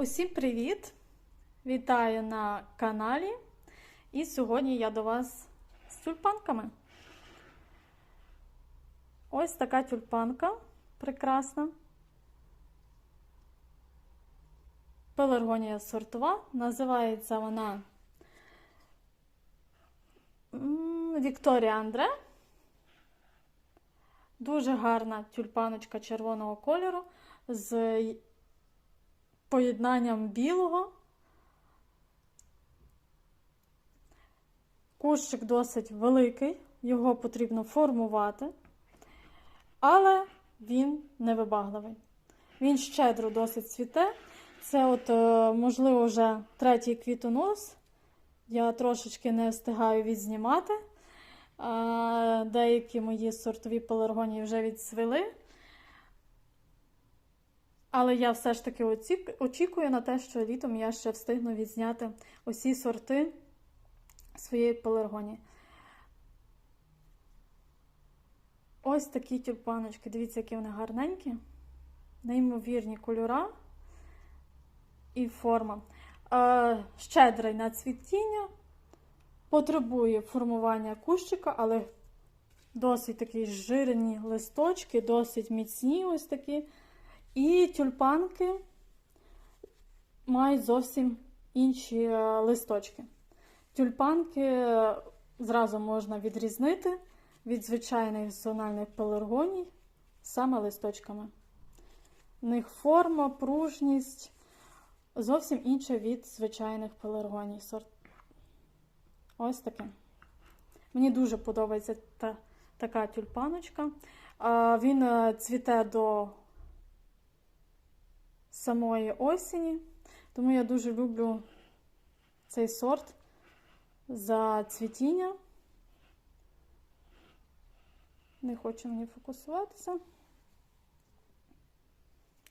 Усім привіт! Вітаю на каналі. І сьогодні я до вас з тюльпанками. Ось така тюльпанка прекрасна. Пеларгонія сортова. Називається вона Вікторія Андре. Дуже гарна тюльпаночка червоного кольору з поєднанням білого. Кущик досить великий, його потрібно формувати, але він невибагливий. Він щедро досить цвіте. Це, от, е, можливо, вже третій квітонос. Я трошечки не встигаю відзнімати. Деякі мої сортові пеларгонії вже відсвіли. Але я все ж таки очікую на те, що літом я ще встигну відзняти усі сорти своєї пеларгонії. Ось такі тюльпаночки. Дивіться, які вони гарненькі, неймовірні кольора і форма. Е, щедрий на цвітіння, потребує формування кущика, але досить такі жирні листочки, досить міцні ось такі. І тюльпанки мають зовсім інші е, листочки. Тюльпанки е, зразу можна відрізнити від звичайних зональних пеларгоній саме листочками. В них форма, пружність зовсім інша від звичайних пеларгоній. Сорт. Ось таке. Мені дуже подобається та, така тюльпаночка. Він е, цвіте до самої осені, тому я дуже люблю цей сорт за цвітіння. Не хочу мені фокусуватися.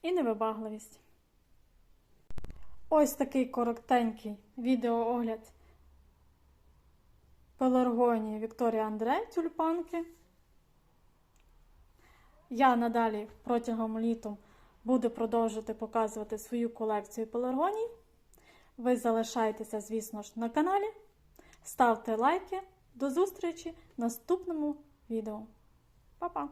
І невибагливість. Ось такий коротенький відеоогляд пеларгонії Вікторія Андре тюльпанки. Я надалі протягом літу буду продовжувати показувати свою колекцію пеларгоній. Ви залишайтеся, звісно ж, на каналі. Ставте лайки. До зустрічі в наступному відео. Па-па!